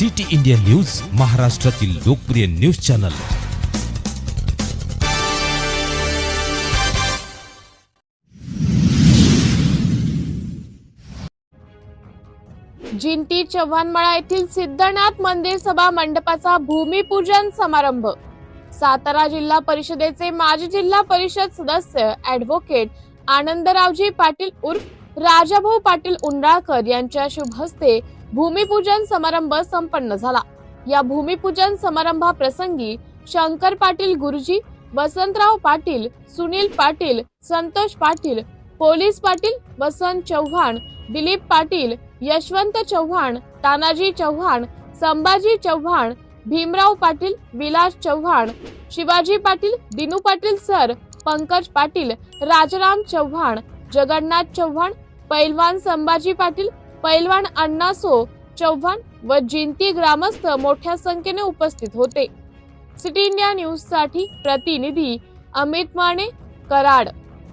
City India news महाराष्ट्रातील लोकप्रिय news channel. Jinti चव्हाणमळा येथील सिद्धनाथ मंदिर सभा मंडपाचा भूमिपूजन समारंभ. सातारा जिल्हा परिषदेचे माजी जिल्हा परिषद सदस्य ऍडव्होकेट आनंदरावजी पाटील उर्फ राजाभाऊ पाटील उंडाळकर यांच्या शुभ हस्ते भूमिपूजन समारंभ संपन्न झाला. या भूमिपूजन समारंभाप्रसंगी शंकर पाटील गुरुजी वसंतराव पाटील सुनील पाटील संतोष पाटील पोलीस पाटील वसंत चव्हाण दिलीप पाटील यशवंत चव्हाण तानाजी चव्हाण संभाजी चव्हाण भीमराव पाटील विलास चव्हाण शिवाजी पाटील दिनू पाटील सर पंकज पाटील राजराम चव्हाण जगन्नाथ चव्हाण पैलवान संभाजी पाटील पैलवान अण्णासो चव्हाण व जिंती ग्रामस्थ मोठ्या संख्येने उपस्थित होते. सिटी इंडिया न्यूजसाठी प्रतिनिधी अमित माने कराड.